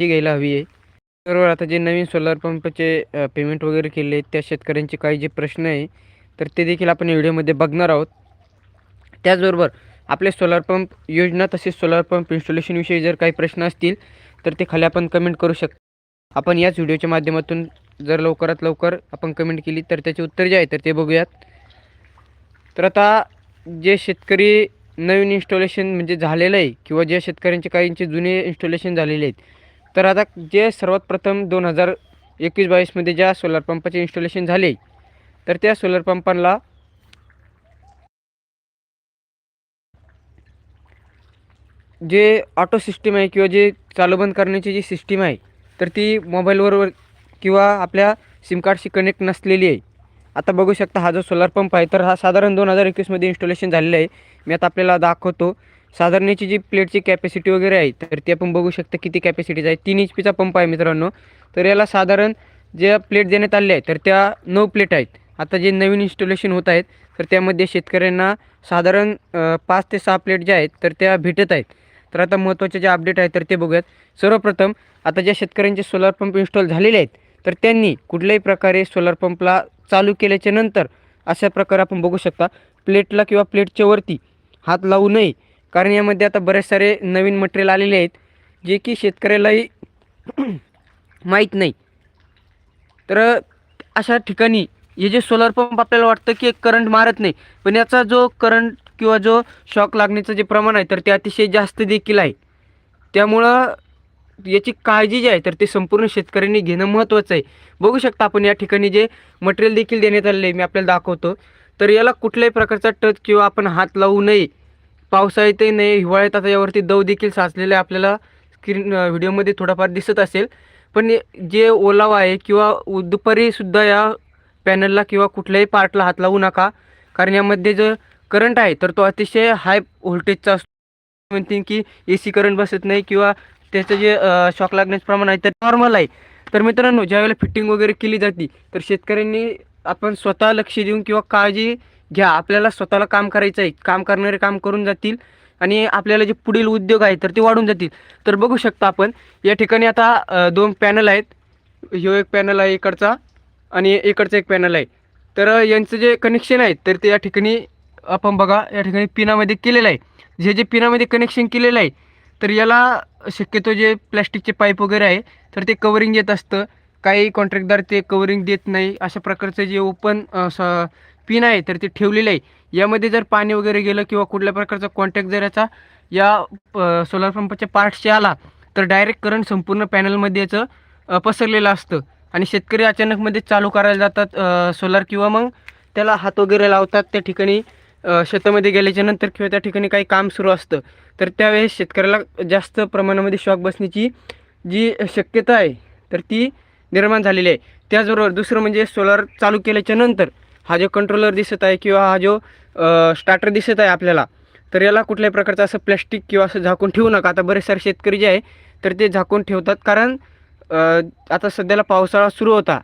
ही घ्यायला हवी आहे. सर्व आता जे नवीन सोलार पंपचे पेमेंट वगैरे केले आहेत त्या शेतकऱ्यांचे काही जे प्रश्न आहे तर ते देखील आपण व्हिडिओमध्ये बघणार आहोत. त्याचबरोबर आपले सोलार पंप योजना तसेच सोलार पंप इन्स्टॉलेशनविषयी जर काही प्रश्न असतील तर ते खाली आपण कमेंट करू शकतो. आपण याच व्हिडिओच्या माध्यमातून जर लवकरात लवकर आपण कमेंट केली तर त्याचे उत्तर जे आहे तर ते बघूयात. तर आता जे शेतकरी नवीन इन्स्टॉलेशन म्हणजे झालेलं आहे किंवा ज्या शेतकऱ्यांचे काहींचे जुने इन्स्टॉलेशन झालेले आहेत तर आता जे सर्वात प्रथम दोन हजार एकवीस बावीसमध्ये ज्या सोलार पंपाचे इन्स्टॉलेशन झाले तर त्या सोलर पंपांना जे ऑटो सिस्टीम आहे किंवा जे चालू बंद करण्याची जी सिस्टीम आहे तर ती मोबाईलवर किंवा आपल्या सिम कार्डशी कनेक्ट नसलेली आहे. आता बघू शकता हा जो सोलार पंप आहे तर हा साधारण दोन हजार एकवीसमध्ये इन्स्टॉलेशन झालेलं आहे. मी आता आपल्याला दाखवतो. साधारण याची जी प्लेटची कॅपॅसिटी वगैरे आहे तर ती आपण बघू शकता किती कॅपॅसिटीचा आहे. तीन एच पीचा पंप आहे मित्रांनो. तर याला साधारण ज्या प्लेट देण्यात आल्या आहेत तर त्या नऊ प्लेट आहेत. आता जे नवीन इन्स्टॉलेशन होत आहेत तर त्यामध्ये शेतकऱ्यांना साधारण पाच ते सहा प्लेट ज्या आहेत तर त्या भेटत आहेत. तर आता महत्त्वाचे जे अपडेट आहेत तर ते बघूयात. सर्वप्रथम आता ज्या शेतकऱ्यांचे सोलार पंप इन्स्टॉल झालेले आहेत तर त्यांनी कुठल्याही प्रकारे सोलार पंपला चालू केल्याच्यानंतर अशा प्रकारे आपण बघू शकता प्लेटला किंवा प्लेटच्या वरती हात लावू नये कारण यामध्ये आता बरेच सारे नवीन मटेरियल आलेले आहेत जे की शेतकऱ्यालाही माहीत नाही. तर अशा ठिकाणी हे जे सोलर पंप आपल्याला वाटतं की करंट मारत नाही पण याचा जो करंट किंवा जो शॉक लागण्याचं जे प्रमाण आहे तर ते अतिशय जास्त देखील आहे. त्यामुळं याची काळजी जी आहे तर ते संपूर्ण शेतकऱ्यांनी घेणं महत्त्वाचं आहे. बघू शकता आपण या ठिकाणी जे मटेरियल देखील देण्यात आलेलं आहे मी आपल्याला दाखवतो. तर याला कुठल्याही प्रकारचा टच किंवा आपण हात लावू नये पावसाळ्यातही नाही हिवाळ्यात आता यावरती दव देखील साचलेले आपल्याला स्क्रीन व्हिडिओमध्ये थोडाफार दिसत असेल. पण जे ओलावा आहे किंवा दुपारीसुद्धा या पॅनलला किंवा कुठल्याही पार्टला हात लावू नका. कारण यामध्ये जो करंट आहे तर तो अतिशय हाय व्होल्टेजचा असतो. म्हणतील की ए सी करंट बसत नाही किंवा त्याचं जे शॉक लागण्याचं प्रमाण आहे तर नॉर्मल आहे. तर मित्रांनो ज्यावेळेला फिटिंग वगैरे केली जाते तर शेतकऱ्यांनी आपण स्वतः लक्ष देऊन किंवा काळजी घ्या आपल्याला स्वतःला काम करायचं आहे काम करणारे काम करून जातील आणि आपल्याला जे पुढील उद्योग आहे तर ते वाढून जातील. तर बघू शकता आपण या ठिकाणी आता दोन पॅनल आहेत. ह्यो एक पॅनल आहे इकडचा आणि इकडचं एक पॅनल आहे. तर यांचं जे कनेक्शन आहे तर ते या ठिकाणी आपण बघा या ठिकाणी पिनामध्ये केलेलं आहे. जे जे पिनामध्ये कनेक्शन केलेलं आहे तर याला शक्यतो जे प्लॅस्टिकचे पाईप वगैरे आहे तर ते कवरिंग येत असतं. काही कॉन्ट्रॅक्टदार ते कवरिंग देत नाही. अशा प्रकारचं जे ओपन पिन आहे तर ते ठेवलेलं आहे. यामध्ये जर पाणी वगैरे गेलं किंवा कुठल्या प्रकारचा कॉन्टॅक्ट जर याचा या सोलार पंपाच्या पार्ट्सशी आला तर डायरेक्ट करंट संपूर्ण पॅनलमध्ये याचं पसरलेलं असतं. आणि शेतकरी अचानकमध्ये चालू करायला जातात सोलार किंवा मग त्याला हात वगैरे लावतात त्या ठिकाणी शेतामध्ये गेल्याच्यानंतर किंवा त्या ठिकाणी काही काम सुरू असतं. तर त्यावेळेस शेतकऱ्याला जास्त प्रमाणामध्ये शॉक बसण्याची जी शक्यता आहे तर ती निर्माण झालेली आहे. त्याचबरोबर दुसरं म्हणजे सोलार चालू केल्याच्यानंतर हा जो कंट्रोलर दिसत आहे किंवा हा जो स्टार्टर दिसत आहे आपल्याला तर याला कुठल्याही प्रकारचं असं प्लॅस्टिक किंवा असं झाकून ठेवू नका. आता बरेच सारे शेतकरी जे आहे तर ते झाकून ठेवतात. कारण आता सध्याला पावसाळा सुरू होता.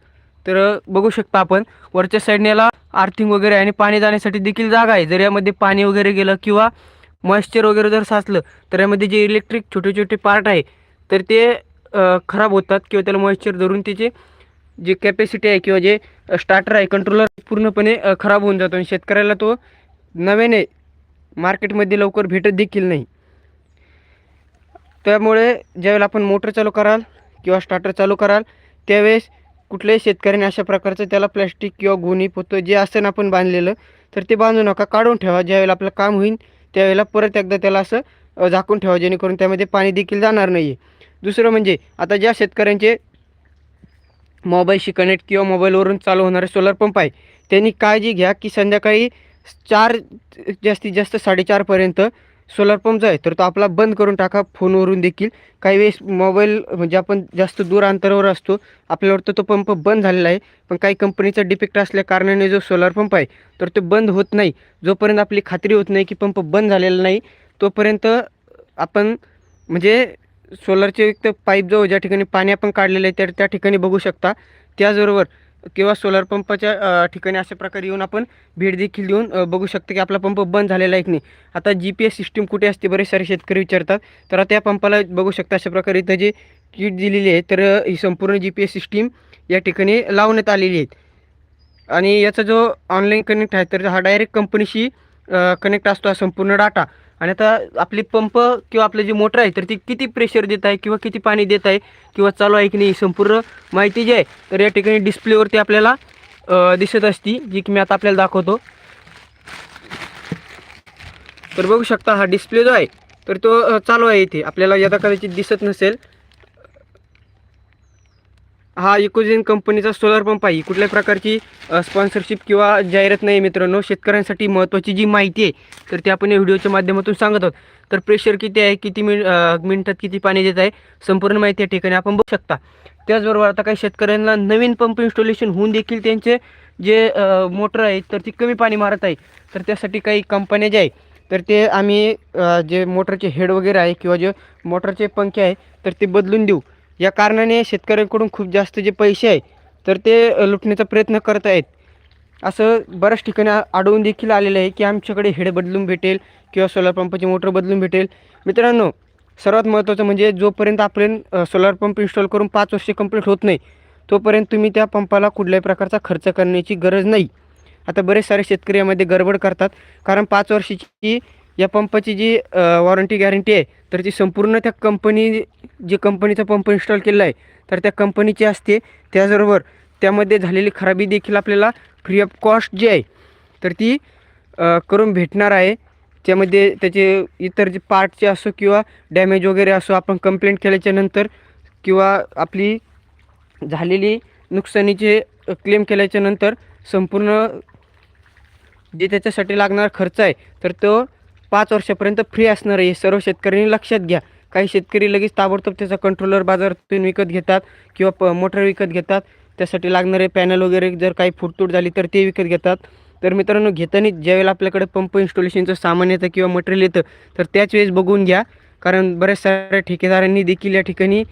तर बघू शकता आपण वरच्या साईडने याला आर्थिंग वगैरे आहे आणि पाणी जाण्यासाठी देखील जागा आहे. जर यामध्ये पाणी वगैरे गेलं किंवा मॉइश्चर वगैरे जर साचलं तर यामध्ये जे इलेक्ट्रिक छोटे छोटे पार्ट आहे तर ते खराब होतात किंवा त्याला मॉइश्चर धरून त्याचे जे कॅपॅसिटी आहे किंवा जे स्टार्टर आहे कंट्रोलर पूर्णपणे खराब होऊन जातो. आणि शेतकऱ्याला तो नव्याने मार्केटमध्ये लवकर भेटत देखील नाही. त्यामुळे ज्यावेळेला आपण मोटर चालू कराल किंवा स्टार्टर चालू कराल त्यावेळेस कुठल्याही शेतकऱ्याने अशा प्रकारचं त्याला प्लॅस्टिक किंवा गोणी पोतं जे असेल ना आपण बांधलेलं तर ते बांधू नका. काढून ठेवा. ज्यावेळेला आपलं काम होईल त्यावेळेला परत एकदा त्याला असं झाकून ठेवा. जेणेकरून त्यामध्ये पाणी देखील जाणार नाही आहे दुसरं म्हणजे आता ज्या शेतकऱ्यांचे मोबाईलशी कनेक्ट किंवा मोबाईलवरून चालू होणारे सोलर पंप आहे. त्यांनी काळजी घ्या की संध्याकाळी चार जास्तीत जास्त साडेचारपर्यंत सोलर पंप जो आहे तर तो आपला बंद करून टाका फोनवरून देखील. काही वेळेस मोबाईल म्हणजे आपण जास्त दूर अंतरावर असतो आपल्यावर तर तो पंप बंद झालेला आहे. पण काही कंपनीचा डिफेक्ट असल्या कारणाने जो सोलर पंप आहे तर तो बंद होत नाही. जोपर्यंत आपली खात्री होत नाही की पंप बंद झालेला नाही तोपर्यंत आपण म्हणजे सोलरचे एक तर पाईप जो ज्या ठिकाणी पाणी आपण काढलेलं आहे त्या त्या ठिकाणी बघू शकता. त्याचबरोबर किंवा सोलर पंपाच्या ठिकाणी अशा प्रकारे येऊन आपण भेट देखील देऊन बघू शकतो की आपला पंप बंद झालेला आहे की नाही. आता जी पी एस सिस्टीम कुठे असते बरेच सारे शेतकरी विचारतात. तर आता पंपाला बघू शकता अशा प्रकारे इथं जे किट दिलेली आहे तर ही संपूर्ण जी पी एस सिस्टीम या ठिकाणी लावण्यात आलेली आहे आणि याचा जो ऑनलाईन कनेक्ट आहे तर हा डायरेक्ट कंपनीशी कनेक्ट असतो हा संपूर्ण डाटा आणि आता आपली पंप किंवा आपलं जी मोटर आहे तर ती किती प्रेशर देत आहे किंवा किती पाणी देत आहे किंवा चालू आहे की नाही ही संपूर्ण माहिती जी आहे तर या ठिकाणी डिस्प्लेवरती आपल्याला दिसत असती जी की मी आता आपल्याला दाखवतो. तर बघू शकता हा डिस्प्ले जो आहे तर तो चालू आहे इथे. आपल्याला यदा कदाचित दिसत नसेल हा इकोजेन कंपनीचा सोलर पंप आहे. कुठल्या प्रकारची स्पॉन्सरशिप किंवा जाहिरात नाही मित्रांनो. शेतकऱ्यांसाठी महत्त्वाची जी माहिती आहे तर ती आपण या व्हिडिओच्या माध्यमातून सांगत आहोत. तर प्रेशर किती आहे किती मिन मिनटात किती पाणी देत आहे संपूर्ण माहिती या ठिकाणी आपण बघू शकता. त्याचबरोबर आता काही शेतकऱ्यांना नवीन पंप इन्स्टॉलेशन होऊन देखील त्यांचे जे मोटर आहे तर ती कमी पाणी मारत आहे. तर त्यासाठी काही कंपन्या ज्या आहे तर ते आम्ही जे मोटरचे हेड वगैरे आहे किंवा जे मोटरचे पंखे आहे तर ते बदलून देऊ. या कारणाने शेतकऱ्यांकडून खूप जास्त जे पैसे आहे तर ते लुटण्याचा प्रयत्न करत आहेत. असं बऱ्याच ठिकाणी आढळून देखील आलेलं आहे की आमच्याकडे हेड बदलून भेटेल किंवा सोलार पंपाची मोटर बदलून भेटेल. मित्रांनो सर्वात महत्त्वाचं म्हणजे जोपर्यंत आपण सोलार पंप इन्स्टॉल करून पाच वर्षे कंप्लीट होत नाही तोपर्यंत तुम्ही त्या पंपाला कुठल्याही प्रकारचा खर्च करण्याची गरज नाही. आता बरेच सारे शेतकरी यामध्ये गडबड करतात. कारण पाच वर्षाची या पंपाची जी वॉरंटी गॅरंटी आहे तर ती संपूर्ण त्या कंपनी जी कंपनीचा पंप इन्स्टॉल केलेला आहे तर त्या कंपनीची असते. त्याचबरोबर त्यामध्ये झालेली खराबी देखील आपल्याला फ्री ऑफ कॉस्ट जी आहे तर ती करून भेटणार आहे. त्यामध्ये त्याचे इतर जे पार्टचे असो किंवा डॅमेज वगैरे असो आपण कंप्लेंट केल्याच्यानंतर किंवा आपली झालेली नुकसानीचे क्लेम केल्याच्यानंतर संपूर्ण जे त्याच्यासाठी लागणारा खर्च आहे तर तो पाच वर्षापर्यंत फ्री असणार आहे हे सर्व शेतकऱ्यांनी लक्षात घ्या. काही शेतकरी लगेच ताबडतोब त्याचा कंट्रोलर बाजारातून विकत घेतात किंवा प मोटर विकत घेतात. त्यासाठी लागणारे पॅनल वगैरे जर काही फुटतूट झाली तर ते विकत घेतात. तर मित्रांनो घेताना ज्यावेळेला आपल्याकडे पंप इन्स्टॉलेशनचं सामान येतं किंवा मटेरियल येतं तर त्याच वेळेस बघून घ्या. कारण बऱ्याच साऱ्या ठेकेदारांनी देखील या ठिकाणी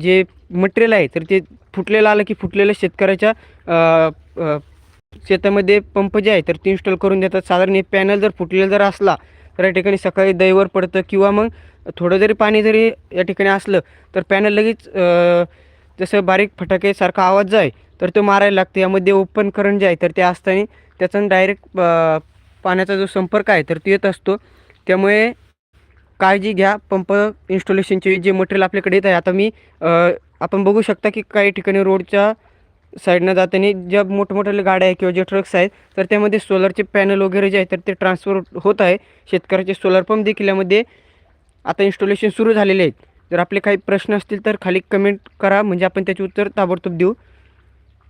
जे मटेरियल आहे तर ते फुटलेलं आलं की फुटलेलं शेतकऱ्याच्या शेतामध्ये पंप जे आहे तर ते इन्स्टॉल करून देतात. साधारण हे पॅनल जर फुटलेला जर असला तर या ठिकाणी सकाळी दहीवर पडतं किंवा मग थोडं जरी पाणी जरी या ठिकाणी असलं तर पॅनल लगेच जसं बारीक फटाकेसारखा आवाज जो आहे तर तो मारायला लागतो. यामध्ये ओपन करंट जे आहे तर ते असताना त्याचा डायरेक्ट पाण्याचा जो संपर्क आहे तर तो येत असतो. त्यामुळे काळजी घ्या. पंप इन्स्टॉलेशनचे जे मटेरियल आपल्याकडे येत आहे आता मी आपण बघू शकता की काही ठिकाणी रोडच्या साईडनं जाताना ज्या मोठमोठ्या गाड्या आहे किंवा जे ट्रक्स आहेत तर त्यामध्ये सोलरचे पॅनल वगैरे जे आहे तर ते ट्रान्सफर होत आहे. शेतकऱ्याचे सोलर पंप देखील यामध्ये आता इन्स्टॉलेशन सुरू झालेले आहेत. जर आपले काही प्रश्न असतील तर खाली कमेंट करा. म्हणजे आपण त्याचे उत्तर ताबडतोब देऊ.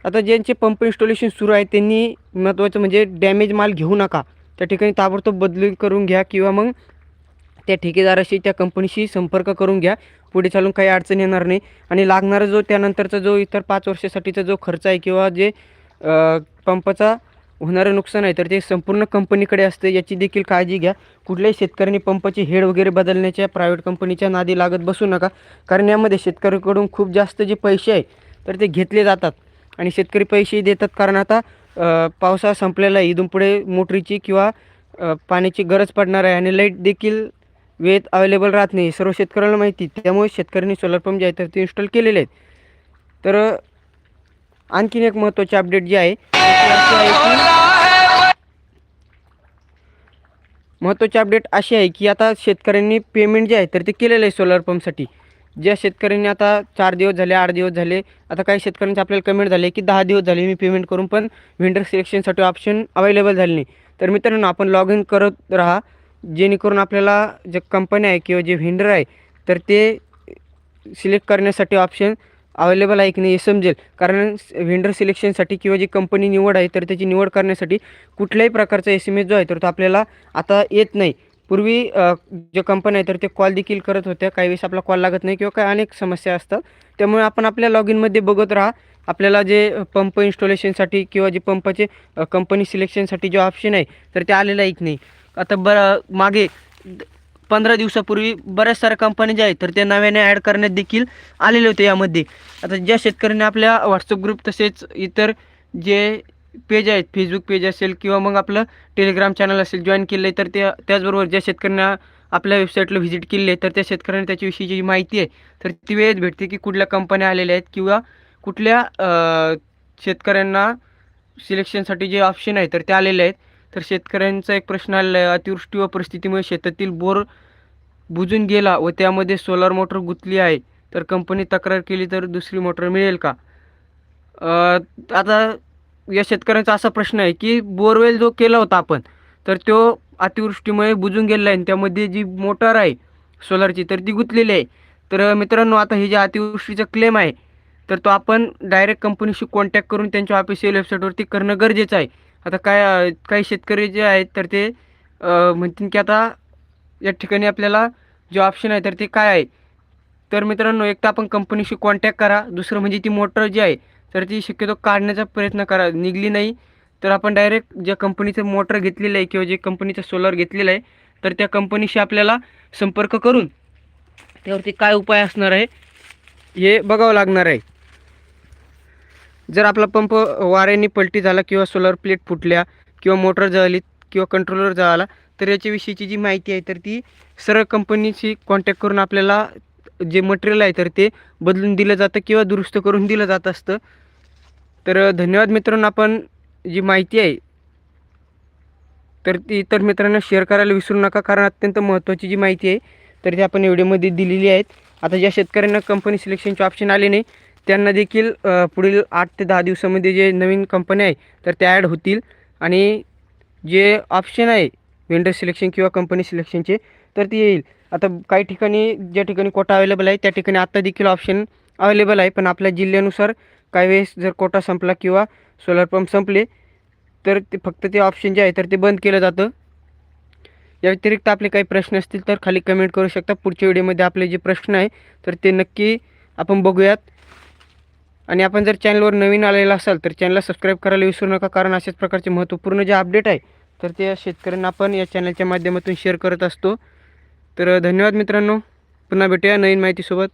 आता ज्यांचे पंप इन्स्टॉलेशन सुरू आहे त्यांनी महत्त्वाचं म्हणजे डॅमेज माल घेऊ नका. त्या ठिकाणी ताबडतोब बदली करून घ्या किंवा मग त्या ठेकेदाराशी त्या कंपनीशी संपर्क करून घ्या. पुढे चालून काही अडचण येणार नाही. आणि लागणारा जो त्यानंतरचा जो इतर पाच वर्षासाठीचा जो खर्च आहे किंवा जे पंपाचा होणारं नुकसान आहे तर ते संपूर्ण कंपनीकडे असतं. याची देखील काळजी घ्या. कुठल्याही शेतकऱ्यांनी पंपाची हेड वगैरे बदलण्याच्या प्रायव्हेट कंपनीच्या नादी लागत बसू नका. कारण यामध्ये शेतकऱ्याकडून खूप जास्त जे पैसे आहे तर ते घेतले जातात. आणि शेतकरी पैसेही देतात. कारण आता पावसाळा संपलेला आहे. इथून पुढे मोटरीची किंवा पाण्याची गरज पडणार आहे. आणि लाइट देखील वेत अवेलेबल राहत नाही. सर्व शेतकऱ्याला माहिती त्यामुळे शेतकऱ्यांनी सोलर पंप जे आहे तर ते इन्स्टॉल केलेले आहेत. तर आणखीन एक महत्त्वाची अपडेट जे आहे महत्त्वाचे की महत्त्वाची अपडेट अशी आहे की आता शेतकऱ्यांनी पेमेंट जे आहे तर ते केलेलं आहे सोलर पंपसाठी ज्या शेतकऱ्यांनी आता चार दिवस झाले आठ दिवस झाले आता काही शेतकऱ्यांचे आपल्याला कमेंट झाले की दहा दिवस झाले मी पेमेंट करून पण व्हेंडर सिलेक्शनसाठी ऑप्शन अवेलेबल झाले नाही. तर मित्रांनो आपण लॉग इन करत राहा. जेणेकरून आपल्याला जे कंपनी आहे किंवा जे व्हेंडर आहे तर ते सिलेक्ट करण्यासाठी ऑप्शन अवेलेबल आहे की नाही हे समजेल. कारण व्हेंडर सिलेक्शनसाठी किंवा जी कंपनी निवड आहे तर त्याची निवड करण्यासाठी कुठल्याही प्रकारचा एस एम एस जो आहे तर तो आपल्याला आता येत नाही. पूर्वी जे ज्या कंपन्या आहे तर ते कॉल देखील करत होत्या काही वेळेस आपला कॉल लागत नाही किंवा काही अनेक समस्या असतात. त्यामुळे आपण आपल्या लॉग इनमध्ये बघत राहा. आपल्याला जे पंप इन्स्टॉलेशनसाठी किंवा जे पंपाचे कंपनी सिलेक्शनसाठी जे ऑप्शन आहे तर ते आलेलं आहे की नाही. आता बरं मागे द- पंधरा दिवसापूर्वी बऱ्याच साऱ्या कंपन्या ज्या आहेत तर त्या नव्याने ॲड करण्यात देखील आलेले होते यामध्ये. आता ज्या शेतकऱ्यांनी आपल्या व्हॉट्सअप ग्रुप तसेच इतर जे पेज आहेत फेसबुक पेज असेल किंवा मग आपलं टेलिग्राम चॅनल असेल जॉईन केलं आहे तर त्या त्याचबरोबर ज्या शेतकऱ्यांना आपल्या वेबसाईटला व्हिजिट केली आहे तर त्या शेतकऱ्यांना त्याच्याविषयीची जी माहिती आहे तर ती वेळेत भेटते की कुठल्या कंपन्या आलेल्या आहेत किंवा कुठल्या शेतकऱ्यांना सिलेक्शनसाठी जे ऑप्शन आहे तर ते आलेले आहेत. तर शेतकऱ्यांचा एक प्रश्न आलेला आहे. अतिवृष्टी व परिस्थितीमुळे शेतातील बोर बुजून गेला व त्यामध्ये सोलार मोटर गुंतली आहे. तर कंपनी तक्रार केली तर दुसरी मोटर मिळेल का? आता या शेतकऱ्यांचा असा प्रश्न आहे की बोरवेल जो केला होता आपण तर तो अतिवृष्टीमुळे बुजून गेलेला आहे आणि त्यामध्ये जी मोटर आहे सोलारची तर ती गुंतलेली आहे. तर मित्रांनो आता हे जे अतिवृष्टीचा क्लेम आहे तर तो आपण डायरेक्ट कंपनीशी कॉन्टॅक्ट करून त्यांच्या ऑफिशियल वेबसाईटवरती करणं गरजेचं आहे. आता काय काही शेतकरी जे आहेत तर ते म्हणतील की आता या ठिकाणी आपल्याला जे ऑप्शन आहे तर ते काय आहे? तर मित्रांनो एक तर आपण कंपनीशी कॉन्टॅक्ट करा. दुसरं म्हणजे ती मोटर जी आहे तर ती शक्यतो काढण्याचा प्रयत्न करा. निघली नाही तर आपण डायरेक्ट ज्या कंपनीचं मोटर घेतलेलं आहे किंवा जे कंपनीचं सोलर घेतलेलं आहे तर त्या कंपनीशी आपल्याला संपर्क करून त्यावरती काय उपाय असणार आहे हे बघावं लागणार आहे. जर आपला पंप वाऱ्याने पलटी झाला किंवा सोलर प्लेट फुटल्या किंवा मोटर जळली किंवा कंट्रोलर जळाला तर याच्याविषयीची जी माहिती आहे तर ती सरळ कंपनीशी कॉन्टॅक्ट करून आपल्याला जे मटेरियल आहे तर ते बदलून दिलं जातं किंवा दुरुस्त करून दिलं जात असतं. तर धन्यवाद मित्रांनो आपण जी माहिती आहे तर ती इतर मित्रांना शेअर करायला विसरू नका कारण अत्यंत महत्त्वाची जी माहिती आहे तर ती आपण व्हिडिओमध्ये दिलेली आहेत. आता ज्या शेतकऱ्यांना कंपनी सिलेक्शनचे ऑप्शन आले नाही त्यांना देखील पुढील आठ ते दहा दिवसामध्ये जे नवीन कंपन्या आहे तर त्या ॲड होतील. आणि जे ऑप्शन आहे वेंडर सिलेक्शन किंवा कंपनी सिलेक्शनचे तर ते येईल. आता काही ठिकाणी ज्या ठिकाणी कोटा अवेलेबल आहे त्या ठिकाणी आत्ता देखील ऑप्शन अवेलेबल आहे. पण आपल्या जिल्ह्यानुसार काही वेळेस जर कोटा संपला किंवा सोलर पंप संपले तर ते फक्त ते ऑप्शन जे आहे तर ते बंद केलं जातं. या व्यतिरिक्त आपले काही प्रश्न असतील तर खाली कमेंट करू शकता. पुढच्या व्हिडिओमध्ये आपले जे प्रश्न आहे तर ते नक्की आपण बघूयात. आणि आपण जर चॅनलवर नवीन आलेला असाल तर चॅनलला सबस्क्राईब करायला विसरू नका कारण अशाच प्रकारचे महत्त्वपूर्ण जे अपडेट आहे तर ते शेतकऱ्यांना आपण या चॅनलच्या माध्यमातून शेअर करत असतो. तर धन्यवाद मित्रांनो. पुन्हा भेटूया नवीन माहितीसोबत.